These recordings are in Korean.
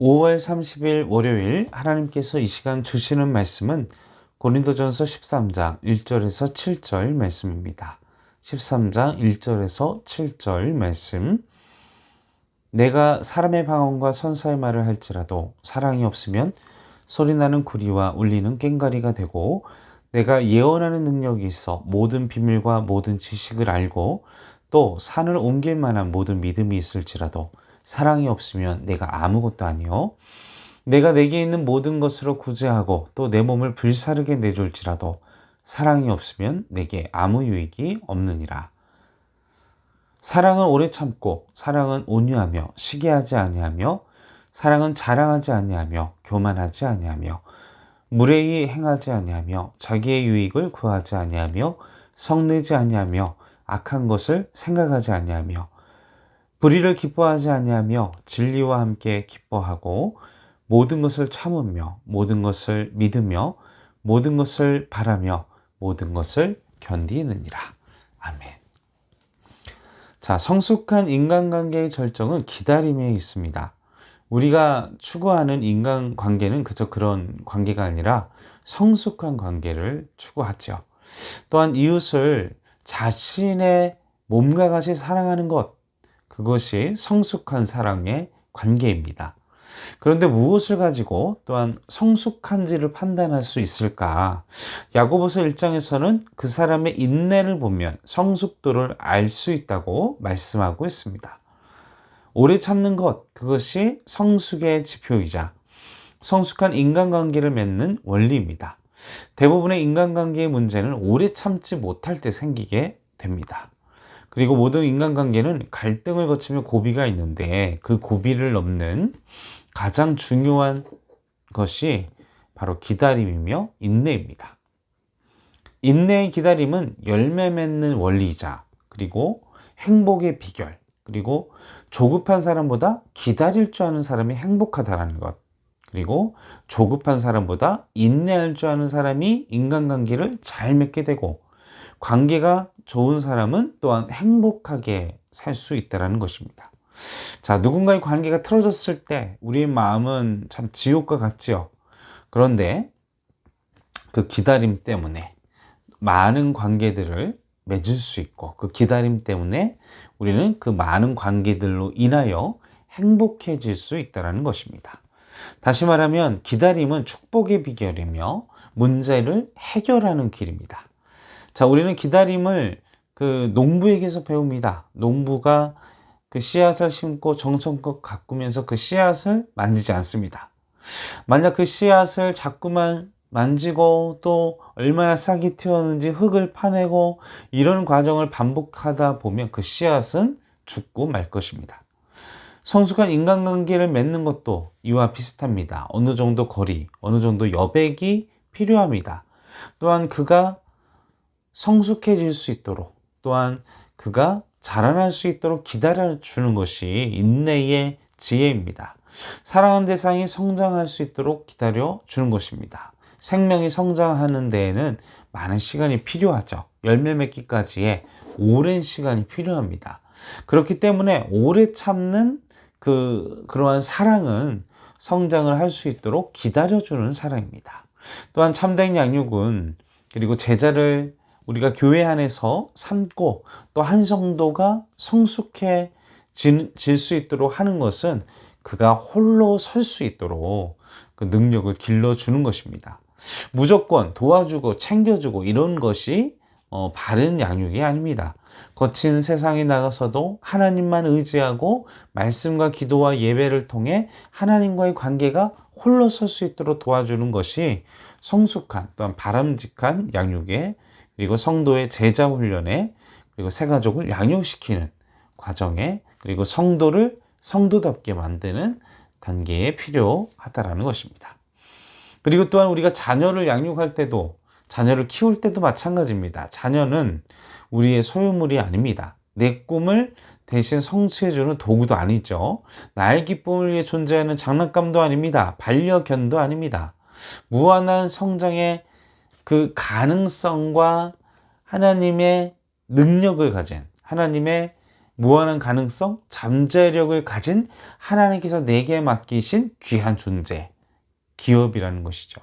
5월 30일 월요일 하나님께서 이 시간 주시는 말씀은 고린도전서 13장 1절에서 7절 말씀입니다. 13장 1절에서 7절 말씀. 내가 사람의 방언과 선사의 말을 할지라도 사랑이 없으면 소리나는 구리와 울리는 꽹가리가 되고 내가 예언하는 능력이 있어 모든 비밀과 모든 지식을 알고 또 산을 옮길 만한 모든 믿음이 있을지라도 사랑이 없으면 내가 아무것도 아니요. 내가 내게 있는 모든 것으로 구제하고 또 내 몸을 불사르게 내줄지라도 사랑이 없으면 내게 아무 유익이 없느니라. 사랑은 오래 참고 사랑은 온유하며 시기하지 아니하며 사랑은 자랑하지 아니하며 교만하지 아니하며 무례히 행하지 아니하며 자기의 유익을 구하지 아니하며 성내지 아니하며 악한 것을 생각하지 아니하며 불의를 기뻐하지 아니하며 진리와 함께 기뻐하고 모든 것을 참으며 모든 것을 믿으며 모든 것을 바라며 모든 것을 견디느니라. 아멘. 자, 성숙한 인간관계의 절정은 기다림에 있습니다. 우리가 추구하는 인간관계는 그저 그런 관계가 아니라 성숙한 관계를 추구하죠. 또한 이웃을 자신의 몸과 같이 사랑하는 것, 그것이 성숙한 사랑의 관계입니다. 그런데 무엇을 가지고 또한 성숙한지를 판단할 수 있을까? 야고보서 1장에서는 그 사람의 인내를 보면 성숙도를 알 수 있다고 말씀하고 있습니다. 오래 참는 것, 그것이 성숙의 지표이자 성숙한 인간관계를 맺는 원리입니다. 대부분의 인간관계의 문제는 오래 참지 못할 때 생기게 됩니다. 그리고 모든 인간관계는 갈등을 거치며 고비가 있는데 그 고비를 넘는 가장 중요한 것이 바로 기다림이며 인내입니다. 인내의 기다림은 열매 맺는 원리이자 그리고 행복의 비결 그리고 조급한 사람보다 기다릴 줄 아는 사람이 행복하다라는 것 그리고 조급한 사람보다 인내할 줄 아는 사람이 인간관계를 잘 맺게 되고 관계가 좋은 사람은 또한 행복하게 살 수 있다는 것입니다. 자, 누군가의 관계가 틀어졌을 때 우리의 마음은 참 지옥과 같지요. 그런데 그 기다림 때문에 많은 관계들을 맺을 수 있고 그 기다림 때문에 우리는 그 많은 관계들로 인하여 행복해질 수 있다는 것입니다. 다시 말하면 기다림은 축복의 비결이며 문제를 해결하는 길입니다. 자, 우리는 기다림을 그 농부에게서 배웁니다. 농부가 그 씨앗을 심고 정성껏 가꾸면서 그 씨앗을 만지지 않습니다. 만약 그 씨앗을 자꾸만 만지고 또 얼마나 싹이 튀었는지 흙을 파내고 이런 과정을 반복하다 보면 그 씨앗은 죽고 말 것입니다. 성숙한 인간관계를 맺는 것도 이와 비슷합니다. 어느 정도 거리, 어느 정도 여백이 필요합니다. 또한 그가 성숙해질 수 있도록 또한 그가 자라날 수 있도록 기다려주는 것이 인내의 지혜입니다. 사랑하는 대상이 성장할 수 있도록 기다려주는 것입니다. 생명이 성장하는 데에는 많은 시간이 필요하죠. 열매 맺기까지의 오랜 시간이 필요합니다. 그렇기 때문에 오래 참는 그, 그러한 사랑은 성장을 할 수 있도록 기다려주는 사랑입니다. 또한 참된 양육은 그리고 제자를 우리가 교회 안에서 삼고 또 한 성도가 성숙해 질 수 있도록 하는 것은 그가 홀로 설 수 있도록 그 능력을 길러주는 것입니다. 무조건 도와주고 챙겨주고 이런 것이 어, 바른 양육이 아닙니다. 거친 세상에 나가서도 하나님만 의지하고 말씀과 기도와 예배를 통해 하나님과의 관계가 홀로 설 수 있도록 도와주는 것이 성숙한 또한 바람직한 양육의 그리고 성도의 제자 훈련에 그리고 새 가족을 양육시키는 과정에 그리고 성도를 성도답게 만드는 단계에 필요하다라는 것입니다. 그리고 또한 우리가 자녀를 양육할 때도 자녀를 키울 때도 마찬가지입니다. 자녀는 우리의 소유물이 아닙니다. 내 꿈을 대신 성취해주는 도구도 아니죠. 나의 기쁨을 위해 존재하는 장난감도 아닙니다. 반려견도 아닙니다. 무한한 성장의 그 가능성과 하나님의 능력을 가진 하나님의 무한한 가능성, 잠재력을 가진 하나님께서 내게 맡기신 귀한 존재, 기업이라는 것이죠.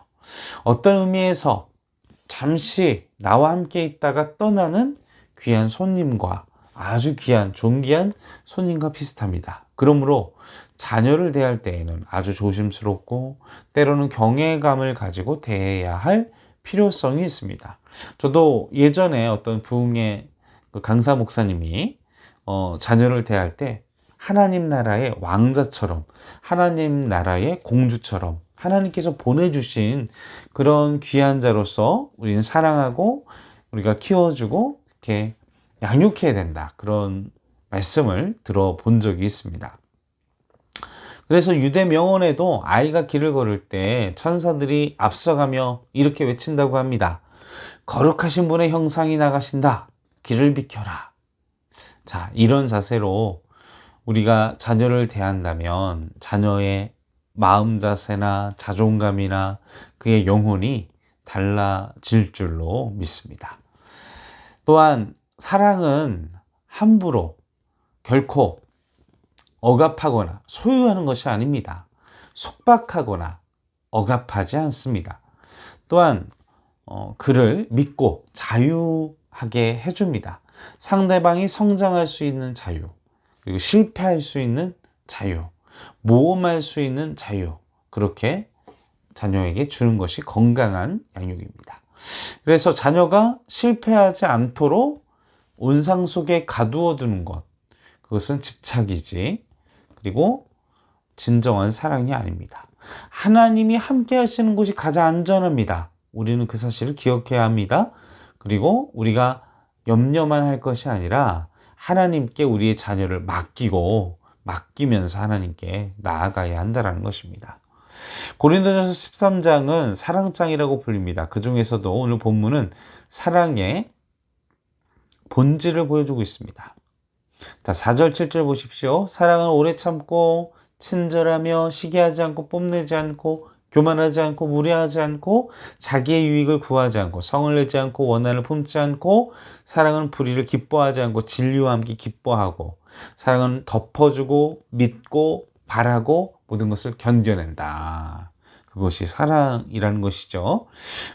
어떤 의미에서 잠시 나와 함께 있다가 떠나는 귀한 손님과 아주 귀한, 존귀한 손님과 비슷합니다. 그러므로 자녀를 대할 때에는 아주 조심스럽고 때로는 경외감을 가지고 대해야 할 필요성이 있습니다. 저도 예전에 어떤 부흥의 그 강사 목사님이 어, 자녀를 대할 때 하나님 나라의 왕자처럼 하나님 나라의 공주처럼 하나님께서 보내주신 그런 귀한 자로서 우리는 사랑하고 우리가 키워주고 이렇게 양육해야 된다. 그런 말씀을 들어본 적이 있습니다. 그래서 유대 명언에도 아이가 길을 걸을 때 천사들이 앞서가며 이렇게 외친다고 합니다. 거룩하신 분의 형상이 나가신다. 길을 비켜라. 자, 이런 자세로 우리가 자녀를 대한다면 자녀의 마음 자세나 자존감이나 그의 영혼이 달라질 줄로 믿습니다. 또한 사랑은 함부로 결코 억압하거나 소유하는 것이 아닙니다. 속박하거나 억압하지 않습니다. 또한 어, 그를 믿고 자유하게 해줍니다. 상대방이 성장할 수 있는 자유, 그리고 실패할 수 있는 자유, 모험할 수 있는 자유, 그렇게 자녀에게 주는 것이 건강한 양육입니다. 그래서 자녀가 실패하지 않도록 온상 속에 가두어 두는 것, 그것은 집착이지, 그리고 진정한 사랑이 아닙니다. 하나님이 함께 하시는 곳이 가장 안전합니다. 우리는 그 사실을 기억해야 합니다. 그리고 우리가 염려만 할 것이 아니라 하나님께 우리의 자녀를 맡기고 맡기면서 하나님께 나아가야 한다는 것입니다. 고린도전서 13장은 사랑장이라고 불립니다. 그 중에서도 오늘 본문은 사랑의 본질을 보여주고 있습니다. 자, 4절, 7절 보십시오. 사랑은 오래 참고, 친절하며, 시기하지 않고, 뽐내지 않고, 교만하지 않고, 무례하지 않고, 자기의 유익을 구하지 않고, 성을 내지 않고, 원한을 품지 않고, 사랑은 불의를 기뻐하지 않고, 진리와 함께 기뻐하고, 사랑은 덮어주고, 믿고, 바라고, 모든 것을 견뎌낸다. 그것이 사랑이라는 것이죠.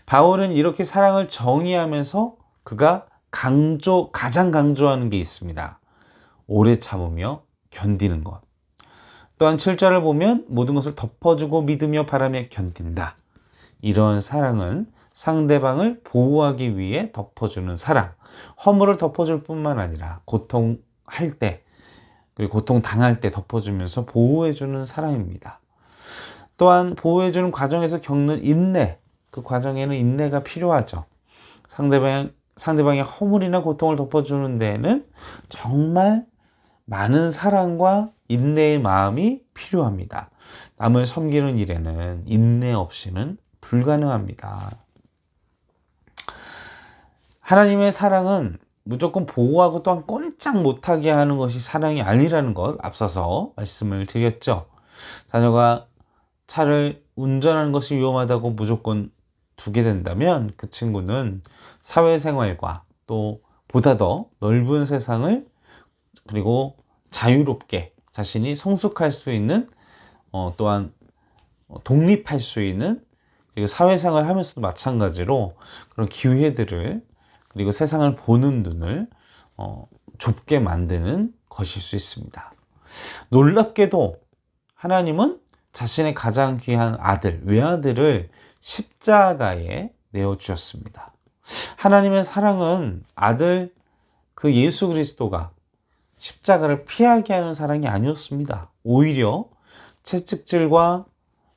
바울은 이렇게 사랑을 정의하면서 그가 강조, 가장 강조하는 게 있습니다. 오래 참으며 견디는 것. 또한 7절을 보면 모든 것을 덮어주고 믿으며 바라며 견딘다. 이런 사랑은 상대방을 보호하기 위해 덮어주는 사랑. 허물을 덮어줄 뿐만 아니라 고통할 때, 그리고 고통 당할 때 덮어주면서 보호해주는 사랑입니다. 또한 보호해주는 과정에서 겪는 인내, 그 과정에는 인내가 필요하죠. 상대방, 상대방의 허물이나 고통을 덮어주는 데에는 정말 많은 사랑과 인내의 마음이 필요합니다. 남을 섬기는 일에는 인내 없이는 불가능합니다. 하나님의 사랑은 무조건 보호하고 또한 꼼짝 못하게 하는 것이 사랑이 아니라는 것 앞서서 말씀을 드렸죠. 자녀가 차를 운전하는 것이 위험하다고 무조건 두게 된다면 그 친구는 사회생활과 또 보다 더 넓은 세상을 그리고 자유롭게 자신이 성숙할 수 있는 어, 또한 독립할 수 있는 그리고 사회생활 하면서도 마찬가지로 그런 기회들을 그리고 세상을 보는 눈을 어, 좁게 만드는 것일 수 있습니다. 놀랍게도 하나님은 자신의 가장 귀한 아들, 외아들을 십자가에 내어주셨습니다. 하나님의 사랑은 아들 그 예수 그리스도가 십자가를 피하게 하는 사랑이 아니었습니다. 오히려 채찍질과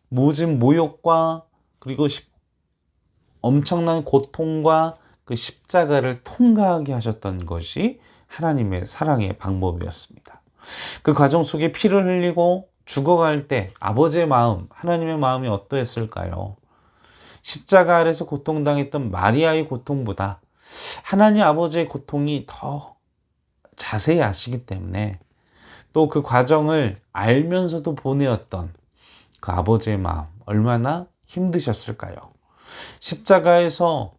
모진 모욕과 그리고 엄청난 고통과 그 십자가를 통과하게 하셨던 것이 하나님의 사랑의 방법이었습니다. 그 과정 속에 피를 흘리고 죽어갈 때 아버지의 마음, 하나님의 마음이 어떠했을까요? 십자가 아래서 고통당했던 마리아의 고통보다 하나님 아버지의 고통이 더 자세히 아시기 때문에 또 그 과정을 알면서도 보내었던 그 아버지의 마음 얼마나 힘드셨을까요? 십자가에서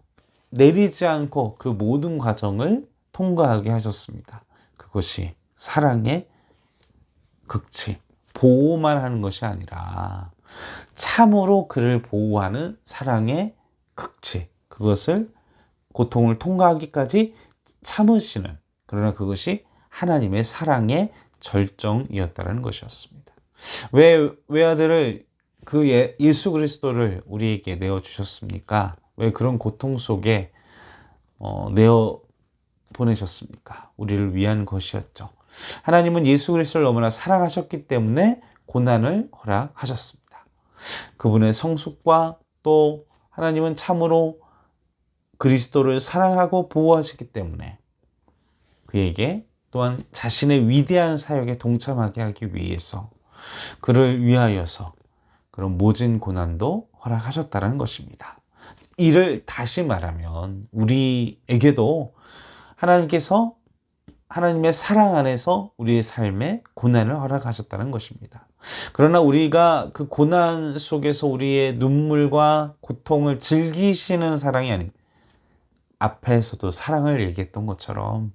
내리지 않고 그 모든 과정을 통과하게 하셨습니다. 그것이 사랑의 극치. 보호만 하는 것이 아니라 참으로 그를 보호하는 사랑의 극치. 그것을 고통을 통과하기까지 참으시는 그러나 그것이 하나님의 사랑의 절정이었다는 것이었습니다. 왜 외아들을 그 예, 예수 그리스도를 우리에게 내어 주셨습니까? 왜 그런 고통 속에 어, 내어 보내셨습니까? 우리를 위한 것이었죠. 하나님은 예수 그리스도를 너무나 사랑하셨기 때문에 고난을 허락하셨습니다. 그분의 성숙과 또 하나님은 참으로 그리스도를 사랑하고 보호하시기 때문에 그에게 또한 자신의 위대한 사역에 동참하게 하기 위해서 그를 위하여서 그런 모진 고난도 허락하셨다는 것입니다. 이를 다시 말하면 우리에게도 하나님께서 하나님의 사랑 안에서 우리의 삶에 고난을 허락하셨다는 것입니다. 그러나 우리가 그 고난 속에서 우리의 눈물과 고통을 즐기시는 사랑이 아닌 앞에서도 사랑을 얘기했던 것처럼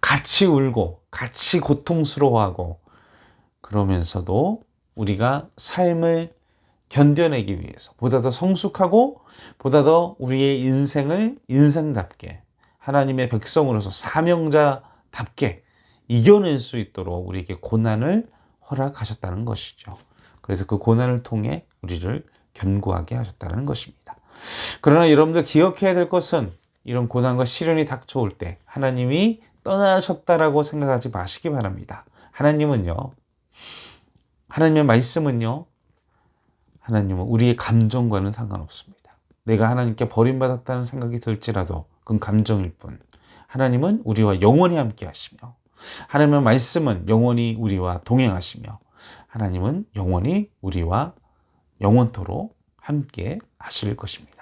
같이 울고 같이 고통스러워하고 그러면서도 우리가 삶을 견뎌내기 위해서 보다 더 성숙하고 보다 더 우리의 인생을 인생답게 하나님의 백성으로서 사명자답게 이겨낼 수 있도록 우리에게 고난을 허락하셨다는 것이죠. 그래서 그 고난을 통해 우리를 견고하게 하셨다는 것입니다. 그러나 여러분들 기억해야 될 것은 이런 고난과 시련이 닥쳐올 때 하나님이 떠나셨다라고 생각하지 마시기 바랍니다. 하나님은요, 하나님의 말씀은요, 하나님은 우리의 감정과는 상관없습니다. 내가 하나님께 버림받았다는 생각이 들지라도 그건 감정일 뿐. 하나님은 우리와 영원히 함께 하시며, 하나님의 말씀은 영원히 우리와 동행하시며, 하나님은 영원히 우리와 영원토록 함께 하실 것입니다.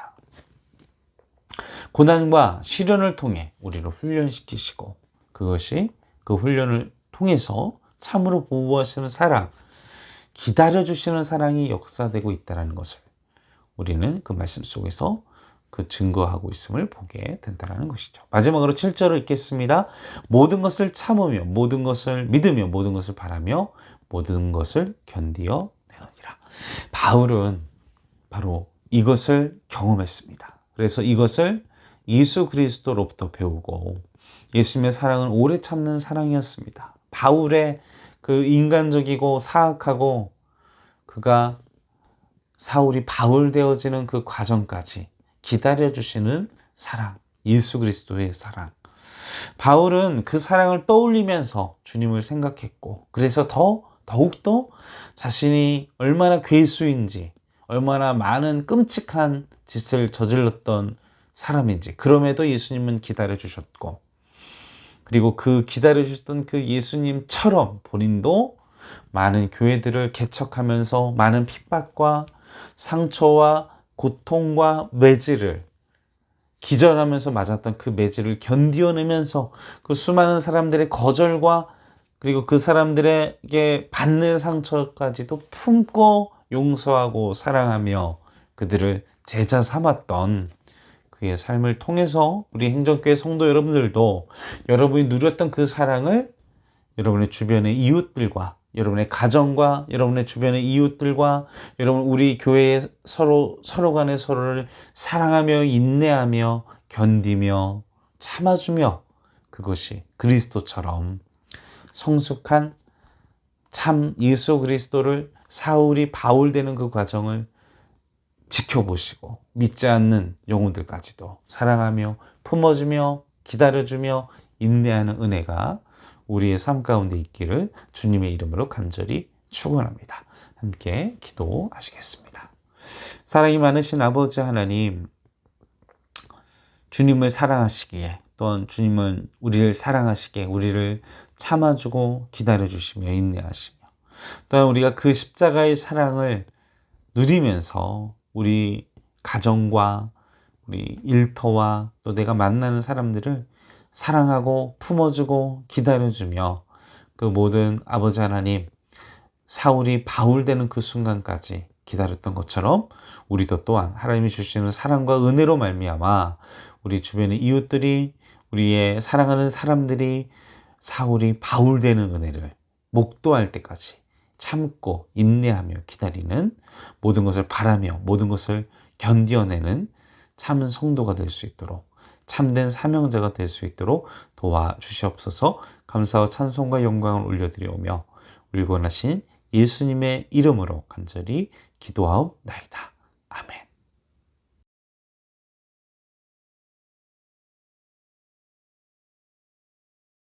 고난과 시련을 통해 우리를 훈련시키시고, 그것이 그 훈련을 통해서 참으로 보호하시는 사랑, 기다려주시는 사랑이 역사되고 있다는 것을 우리는 그 말씀 속에서 그 증거하고 있음을 보게 된다는 것이죠. 마지막으로 7절을 읽겠습니다. 모든 것을 참으며, 모든 것을 믿으며, 모든 것을 바라며, 모든 것을 견디어 내느니라. 바울은 바로 이것을 경험했습니다. 그래서 이것을 예수 그리스도로부터 배우고 예수님의 사랑은 오래 참는 사랑이었습니다. 바울의 그 인간적이고 사악하고 그가 사울이 바울 되어지는 그 과정까지 기다려 주시는 사랑, 예수 그리스도의 사랑. 바울은 그 사랑을 떠올리면서 주님을 생각했고, 그래서 더, 더욱더 자신이 얼마나 괴수인지, 얼마나 많은 끔찍한 짓을 저질렀던 사람인지, 그럼에도 예수님은 기다려 주셨고, 그리고 그 기다려 주셨던 그 예수님처럼 본인도 많은 교회들을 개척하면서 많은 핍박과 상처와 고통과 매질을 기절하면서 맞았던 그 매질을 견디어내면서 그 수많은 사람들의 거절과 그리고 그 사람들에게 받는 상처까지도 품고 용서하고 사랑하며 그들을 제자 삼았던 그의 삶을 통해서 우리 행정교회 성도 여러분들도 여러분이 누렸던 그 사랑을 여러분의 주변의 이웃들과 여러분의 가정과 여러분의 주변의 이웃들과 여러분 우리 교회에 서로 서로 간에 서로를 사랑하며 인내하며 견디며 참아주며 그것이 그리스도처럼 성숙한 참 예수 그리스도를 사울이 바울 되는 그 과정을 지켜보시고 믿지 않는 영혼들까지도 사랑하며 품어주며 기다려주며 인내하는 은혜가 우리의 삶 가운데 있기를 주님의 이름으로 간절히 축원합니다. 함께 기도하시겠습니다. 사랑이 많으신 아버지 하나님, 주님을 사랑하시기에 또한 주님은 우리를 사랑하시기에 우리를 참아주고 기다려주시며 인내하시며 또한 우리가 그 십자가의 사랑을 누리면서 우리 가정과 우리 일터와 또 내가 만나는 사람들을 사랑하고 품어주고 기다려주며 그 모든 아버지 하나님 사울이 바울 되는 그 순간까지 기다렸던 것처럼 우리도 또한 하나님이 주시는 사랑과 은혜로 말미암아 우리 주변의 이웃들이 우리의 사랑하는 사람들이 사울이 바울되는 은혜를 목도할 때까지 참고 인내하며 기다리는 모든 것을 바라며 모든 것을 견디어내는 참은 성도가 될 수 있도록 참된 사명자가 될 수 있도록 도와주시옵소서 감사와 찬송과 영광을 올려드리오며 우리 원하신 예수님의 이름으로 간절히 기도하옵나이다.